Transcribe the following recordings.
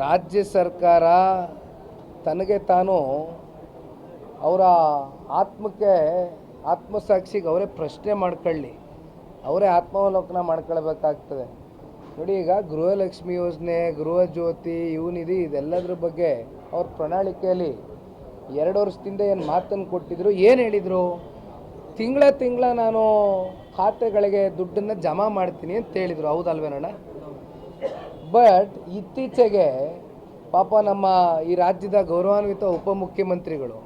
ರಾಜ್ಯ ಸರ್ಕಾರ ತನಗೆ ತಾನು ಅವರ ಆತ್ಮಕ್ಕೆ, ಆತ್ಮಸಾಕ್ಷಿಗೆ ಅವರೇ ಪ್ರಶ್ನೆ ಮಾಡ್ಕೊಳ್ಳಿ. ಅವರೇ ಆತ್ಮಾವಲೋಕನ ಮಾಡ್ಕೊಳ್ಬೇಕಾಗ್ತದೆ. ನೋಡಿ ಈಗ ಗೃಹಲಕ್ಷ್ಮಿ ಯೋಜನೆ ಗೃಹ ಜ್ಯೋತಿ ಯುವನಿಧಿ ಇದೆಲ್ಲದ್ರ ಬಗ್ಗೆ ಅವ್ರ ಪ್ರಣಾಳಿಕೆಯಲ್ಲಿ ಎರಡು ವರ್ಷದಿಂದ ಏನು ಮಾತನ್ನು ಕೊಟ್ಟಿದ್ರು, ಏನು ಹೇಳಿದರು? ತಿಂಗಳ ತಿಂಗಳ ನಾನು ಖಾತೆಗಳಿಗೆ ದುಡ್ಡನ್ನು ಜಮಾ ಮಾಡ್ತೀನಿ ಅಂತ ಹೇಳಿದರು. ಹೌದಲ್ವೇನಣ್ಣ? ಬಟ್ ಇತ್ತೀಚೆಗೆ ಪಾಪ ನಮ್ಮ ಈ ರಾಜ್ಯದ ಗೌರವಾನ್ವಿತ ಉಪಮುಖ್ಯಮಂತ್ರಿಗಳು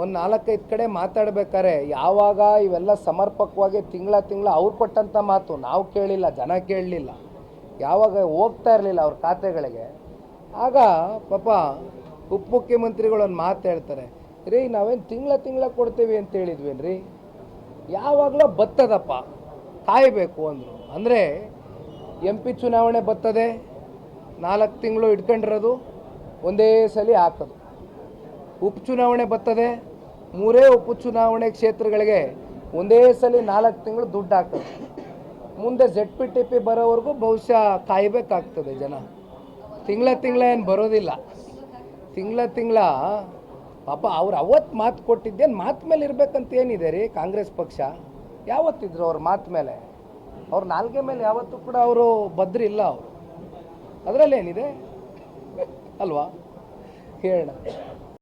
ಒಂದು ನಾಲ್ಕೈದು ಕಡೆ ಮಾತಾಡ್ಬೇಕಾರೆ ಯಾವಾಗ ಇವೆಲ್ಲ ಸಮರ್ಪಕವಾಗಿ ತಿಂಗಳ ತಿಂಗಳ ಅವ್ರು ಕೊಟ್ಟಂಥ ಮಾತು ನಾವು ಕೇಳಿಲ್ಲ, ಜನ ಕೇಳಲಿಲ್ಲ. ಯಾವಾಗ ಹೋಗ್ತಾ ಇರಲಿಲ್ಲ ಅವ್ರ ಖಾತೆಗಳಿಗೆ. ಆಗ ಪಾಪ ಉಪಮುಖ್ಯಮಂತ್ರಿಗಳು ಒಂದು ಮಾತು ಹೇಳ್ತಾರೆ, ರೀ, ನಾವೇನು ತಿಂಗಳ ತಿಂಗಳ ಕೊಡ್ತೀವಿ ಅಂತ ಹೇಳಿದ್ವೇನ್ರಿ? ಯಾವಾಗಲೂ ಬತ್ತದಪ್ಪ, ಕಾಯಬೇಕು ಅಂದರು. ಅಂದರೆ ಎಂ ಪಿ ಚುನಾವಣೆ ಬರ್ತದೆ, ನಾಲ್ಕು ತಿಂಗಳು ಇಟ್ಕೊಂಡಿರೋದು, ಒಂದೇ ಸಲ ಆಗ್ತದೆ. ಉಪಚುನಾವಣೆ ಬರ್ತದೆ, ಮೂರೇ ಉಪಚುನಾವಣೆ ಕ್ಷೇತ್ರಗಳಿಗೆ ಒಂದೇ ಸಲ ನಾಲ್ಕು ತಿಂಗಳು ದುಡ್ಡು ಆಗ್ತದೆ. ಮುಂದೆ ಜೆಡ್ ಪಿ ಟಿ ಪಿ ಬರೋವರೆಗೂ ಬಹುಶಃ ಕಾಯಬೇಕಾಗ್ತದೆ ಜನ. ತಿಂಗಳ ತಿಂಗಳ ಏನು ಬರೋದಿಲ್ಲ. ತಿಂಗಳ ತಿಂಗಳ, ಪಾಪ ಅವ್ರು ಅವತ್ತು ಮಾತು ಕೊಟ್ಟಿದ್ದೇನು ಮಾತು ಮೇಲೆ ಇರಬೇಕಂತ ಏನಿದೆ ರೀ ಕಾಂಗ್ರೆಸ್ ಪಕ್ಷ? ಯಾವತ್ತಿದ್ರು ಅವ್ರ ಮಾತು ಮೇಲೆ? ಅವ್ರ ನಾಲ್ಗೆ ಮೇಲೆ ಯಾವತ್ತೂ ಕೂಡ ಅವರು ಬದ್ರಿ ಇಲ್ಲ ಅವರು. ಅದರಲ್ಲಿ ಏನಿದೆ ಅಲ್ವಾ? ಹೇಳೋಣ.